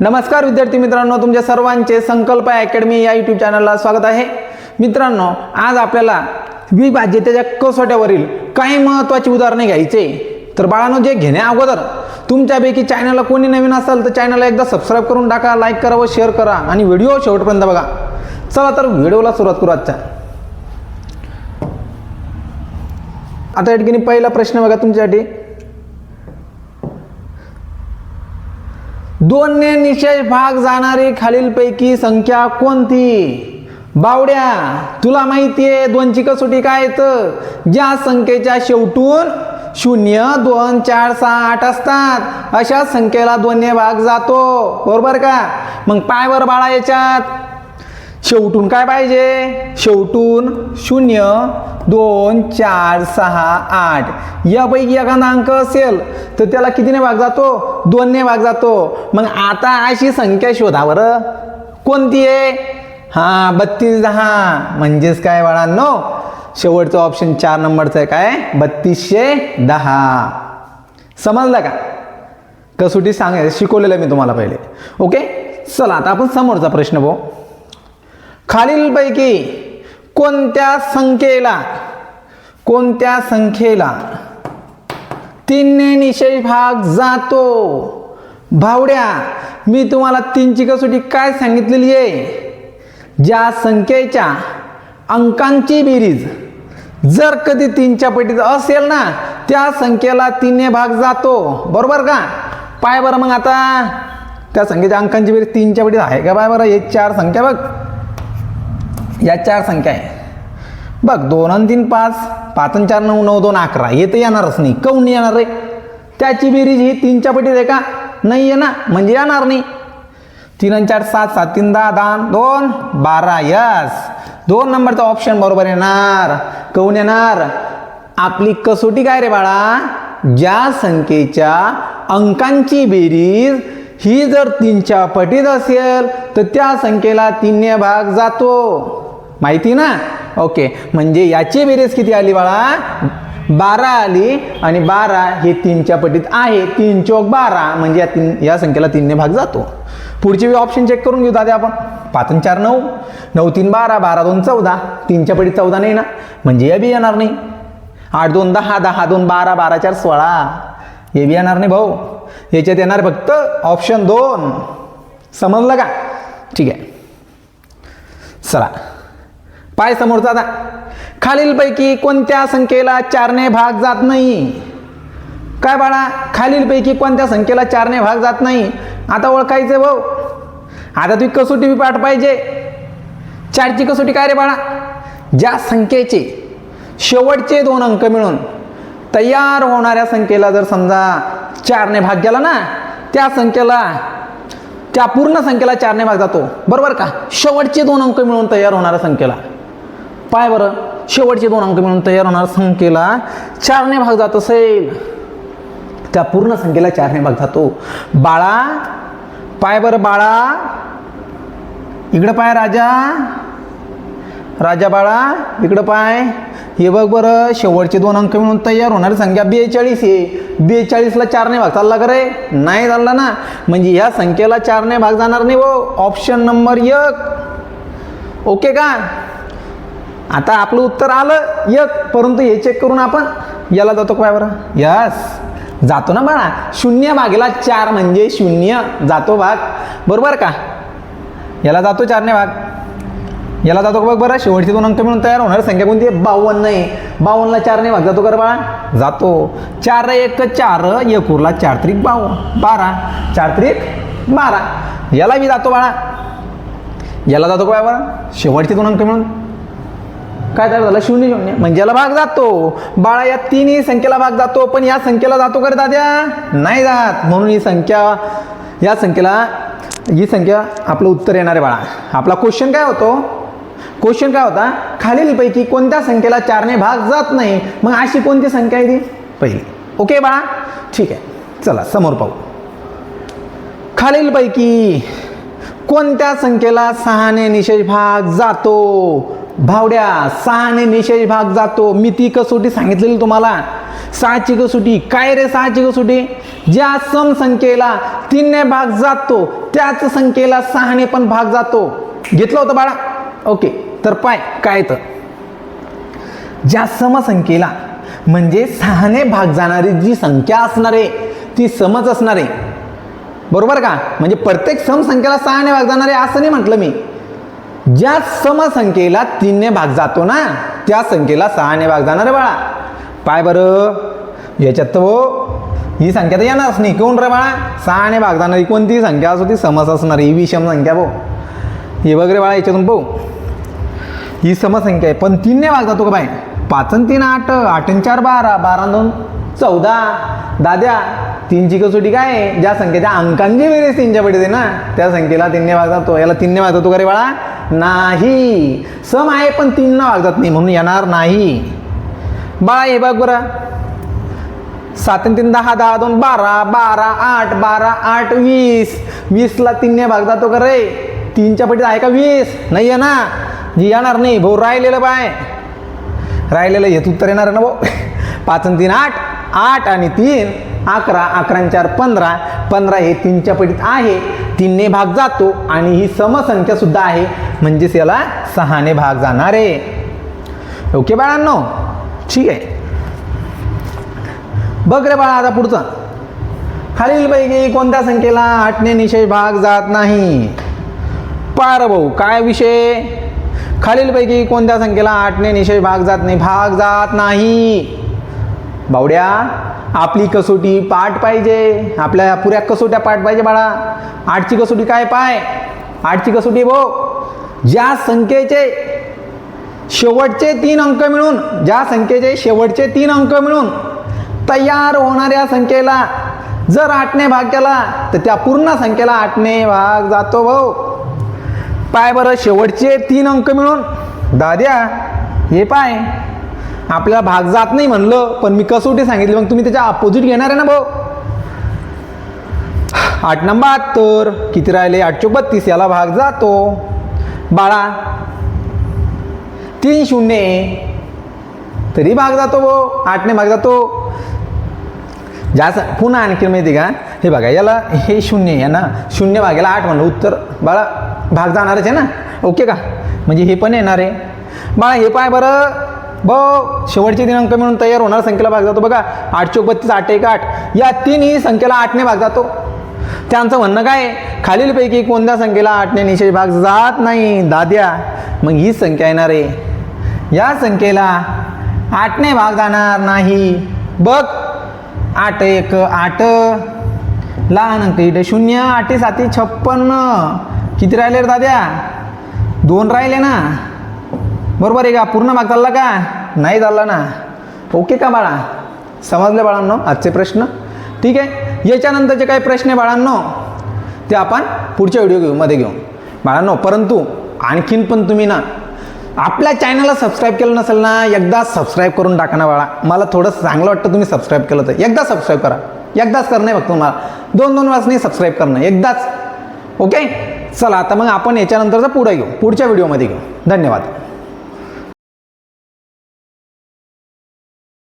नमस्कार विद्यार्थी मित्रांनो तुमच्या सर्वांचे संकल्प अकॅडमी या यूट्यूब चॅनलला स्वागत आहे. मित्रांनो आज आपल्याला विभाज्यतेच्या कसोट्यावरील काही महत्त्वाची उदाहरणे घ्यायचे. तर बाळांनो जे घेण्या अगोदर तुमच्यापैकी चॅनलला कोणी नवीन असाल तर चॅनलला एकदा सबस्क्राईब करून टाका लाईक करा व शेअर करा आणि व्हिडिओ शेवटपर्यंत बघा. चला तर व्हिडिओला सुरुवात करू आजच्या. आता या ठिकाणी पहिला प्रश्न बघा तुमच्यासाठी. दोनने निशेष भाग जाणारी खालीलपैकी संख्या कोणती? बावड्या तुला माहितीये दोनची कसोटी काय येतं ज्या संख्येच्या शेवटून शून्य दोन चार सहा आठ असतात. अशा संख्येला दोन्ही भाग जातो. बरोबर का? मग पायवर बाळा याच्यात. शेवटून काय पाहिजे? शेवटून शून्य दोन चार सहा आठ. यापैकी एखादा अंक असेल तर त्याला कितीने भाग जातो? दोनने भाग जातो. मग आता अशी संख्या शोधा बरं. कोणती आहे? हां बत्तीस दहा. म्हणजेच काय बाळांनो? शेवटचं ऑप्शन चार नंबरचं आहे काय? बत्तीसशे दहा. समजलं का? कसोटी सांगायचं शिकवलेलं मी तुम्हाला पहिले. ओके? चला आता आपण समोरचा प्रश्न बघू खालीलपैकी कोणत्या संख्येला कोणत्या संख्येला तीनने निशेष भाग जातो? भावड्या मी तुम्हाला तीनची कसोटी काय सांगितलेली आहे? ज्या संख्येच्या अंकांची बेरीज जर कधी तीनच्या पटीत असेल ना त्या संख्येला तीनने भाग जातो. बरोबर का? पाय बरं मग आता. त्या संख्येच्या अंकांची बेरीज तीनच्या पटीत आहे का? पाय बरं हे चार संख्या बघ. या चार संख्या आहे. बघ दोन आणि तीन पाच पाच आणि चार नऊ नऊ दोन अकरा. हे तर येणारच नाही. काऊन नाही येणार रे? त्याची बेरीज ही तीनच्या पटीत आहे का? नाही आहे ना? म्हणजे येणार नाही. तीन आणि चार सात सात तीन दहा दहा दोन बारा. यस. दोन नंबरचा ऑप्शन बरोबर येणार. काऊन येणार? आपली कसोटी काय रे बाळा? ज्या संख्येच्या अंकांची बेरीज ही जर तीनच्या पटीत असेल तर त्या संख्येला तीनने भाग जातो. माहिती ना? ओके. म्हणजे याची बेरीज किती आली बाळा? बारा आली आणि बारा हे तीनच्या पटीत आहे. तीन चौक बारा. म्हणजे या तीन या संख्येला तीनने भाग जातो. पुढचे ऑप्शन चेक करून घेऊ दादा आपण. पाच आणि चार नऊ. नऊ तीन बारा बारा दोन चौदा. तीनच्या पटीत चौदा नाही ना? म्हणजे या बी येणार नाही. आठ दोन दहा दहा दोन बारा बारा चार सोळा. हे बी येणार नाही भाऊ. याच्यात येणार फक्त ऑप्शन दोन. समजलं का? ठीक आहे. चला. पाय समोरचा जाता. खालीलपैकी कोणत्या संख्येला चारने भाग जात नाही? काय बाळा खालीलपैकी कोणत्या संख्येला चारने भाग जात नाही? आता ओळखायचं भाऊ. आता तुम्ही कसोटी बी पाठ पाहिजे. चारची कसोटी काय रे बाळा? ज्या संख्येचे शेवटचे दोन अंक मिळून तयार होणाऱ्या संख्येला जर समजा चारने भाग गेला ना त्या संख्येला त्या पूर्ण संख्येला चारने भाग जातो. बरोबर का? शेवटचे दोन अंक मिळून तयार होणाऱ्या संख्येला. पाय बरं. शेवटचे दोन अंक मिळून तयार होणार संख्येला चारने भाग जात असेल. त्या पूर्ण संख्येला चारने भाग जातो. बाळा पाय बरं बाळा. इकडं पाय राजा. राजा बाळा इकडं पाय. हे बघ बरं शेवटचे दोन अंक मिळून तयार होणारी संख्या बेचाळीस आहे. बेचाळीसला चारने भाग चालला का रे? नाही चालला ना. म्हणजे ह्या संख्येला चारने भाग जाणार नाही वो ऑप्शन नंबर एक. ओके का? आता आपलं उत्तर आलं एक परंतु हे चेक करून आपण याला जातो काय बरं? यस जातो ना बाळा. शून्य भागेला चार म्हणजे शून्य. जातो भाग. बरोबर का? याला जातो चारने भाग. याला जातो का बघ बरं? शेवटचे दोन अंक मिळून तयार होणार. संख्या कोणती आहे? बावन्न आहे. बावन्नला चारने भाग. जातो का बाळा? जातो. चार एक चार. एक उरला चार त्रिक बाव बारा. चार त्रिक बारा. याला मी जातो बाळा. याला जातो काय बरं? शेवटचे दोन अंक मिळून काय तयार झालं? शून्य शून्य. म्हणजे याला भाग जातो बाळा या तिन्ही संख्येला भाग जातो पण या संख्येला जातो का रे दाद्या? नाही जात. म्हणून ही संख्या या संख्येला ही संख्या आपलं उत्तर येणार आहे बाळा. आपला क्वेश्चन काय होतो? क्वेश्चन काय होता? खालीलपैकी कोणत्या संख्येला चारने भाग जात नाही? मग अशी कोणती संख्या आहे ती? पहिली. ओके बाळा? ठीक आहे. चला समोर पाहू. खालीलपैकी कोणत्या संख्येला सहाने निशेष भाग जातो? भावड्या सहाने निषेध भाग जातो. मी ती कसोटी सांगितलेली तुम्हाला. सहाची कसोटी. काय रे सहाची कसोटी? ज्या सम संख्येला तीनने भाग जातो त्याच संख्येला सहाने पण भाग जातो. घेतलं होतं बाळा? ओके तर पाय काय तर. ज्या समसंख्येला म्हणजे सहाने भाग जाणारी जी संख्या असणार आहे ती समच असणार. आहे बरोबर का? म्हणजे प्रत्येक समसंख्येला सहाने भाग जाणार आहे असं नाही म्हटलं मी. ज्या समसंख्येला तीनने भाग जातो ना त्या संख्येला सहाने भाग जाणार बाळा. पाय बरं. याच्यात तर हो ही संख्या तर येणारच नाही. कोण रे बाळा? सहाने भाग जाणारी कोणती संख्या? असो ती समस असणार ही विषम संख्या भाऊ हे बघ रे बाळा याच्यातून पाहू ही समसंख्या आहे. पण तीनने भाग जातो का बाय पाच आणि तीन आठ आठ आणि चार बारा बारा दोन. चौदा. दाद्या तीनची कसोटी काय आहे? ज्या संख्येच्या अंकांची बेरीज तीनच्या पडते ना त्या संख्येला तीनने भाग जातो याला तीनने भाग जातो का रे बाळा? नाही. सम आहे पण तीनना भाग जात नाही म्हणून येणार नाही. बाळा हे बघ बरं. सात आणि तीन दहा दहा दोन बारा बारा आठ बारा आठ वीस. वीसला तीनने भाग जातो का रे? तीनच्या पटीत आहे का वीस? नाही आहे ना जी येणार नाही भाऊ राहिलेलं बाय राहिलेलं हेच उत्तर येणार आहे ना भाऊ. पाच आणि तीन आठ. आठ आणि तीन अकरा अकरा चार पंधरा. पंधरा हे तीनच्या पटीत आहे. तीनने भाग जातो आणि ही समसंख्या सुद्धा आहे. म्हणजेच याला सहाने भाग जाणार आहे. ओके बाळांनो? ठीक आहे. बघ रे बाळा आता पुढचं. खालीलपैकी कोणत्या संख्येला आठने निषेध भाग जात नाही? पार भाऊ काय विषय? खालीलपैकी कोणत्या संख्येला आठने निषेध भाग जात नाही? भाग जात नाही. बावड्या आपली कसोटी पाठ पाहिजे. आपल्या पुऱ्या कसोट्या पाठ पाहिजे बाळा. आठची कसोटी काय पाय? आठची कसोटी भाऊ ज्या संख्येचे शेवटचे तीन अंक मिळून ज्या संख्येचे शेवटचे तीन अंक मिळून तयार होणाऱ्या संख्येला जर आठने भाग केला तर त्या पूर्ण संख्येला आठने भाग जातो भाऊ. पाय बरं शेवटचे तीन अंक मिळून. दाद्या हे पाय. आपल्याला भाग जात नाही म्हणलं पण मी कसोटी सांगितली. मग तुम्ही त्याच्या अपोजिट घेणार आहे ना भाऊ? आठ नंबर बहात्तर. किती राहिले? आठशे बत्तीस. याला भाग जातो. बाळा तीन शून्य आहे. तरी भाग जातो भाऊ. आठने भाग जातो. जास्त पुन्हा आणखी माहिती का? हे बघा याला हे शून्य आहे ना? शून्य भाग्याला आठ म्हणलं. उत्तर बाळा भाग जाणारच आहे ना? ओके का? म्हणजे हे पण येणार आहे. बाळा हे पाय बरं. ब शेवटचे दिनांक अंक मिळून तयार होणार संख्येला भाग जातो. बघा आठ चौक बत्तीस आठ एक आठ. या तिन्ही संख्येला आठने भाग जातो. त्यांचं म्हणणं काय? खालीलपैकी कोणत्या संख्येला आठने निषेध भाग जात नाही? दाद्या मग ही संख्या येणार आहे. या संख्येला आठने भाग जाणार नाही. बघ आठ एक आठ. लहान अंक इथे शून्य आठे साती छप्पन्न. किती राहिले रे दाद्या? दोन राहिले ना. बरोबर आहे का? पूर्ण भाग चालला का? नाही चालला ना. ओके का बाळा? समजले बाळांनो? आजचे प्रश्न? ठीक आहे. याच्यानंतरचे काही प्रश्न आहे बाळांनो? ते आपण पुढच्या व्हिडिओ घेऊ मध्ये घेऊ. बाळांनो परंतु आणखीन पण तुम्ही ना आपल्या चॅनलला सबस्क्राईब केलं नसेल ना एकदा सबस्क्राईब करून टाका ना बाळा. मला थोडं चांगलं वाटतं तुम्ही सबस्क्राईब केलं तर. एकदा सबस्क्राईब करा. एकदाच करणं आहे फक्त तुम्हाला. दोन दोन वेळास नाही सबस्क्राईब करणं. एकदाच. ओके चला आता मग आपण याच्यानंतरचं पुढे घेऊ. पुढच्या व्हिडिओमध्ये घेऊ. धन्यवाद.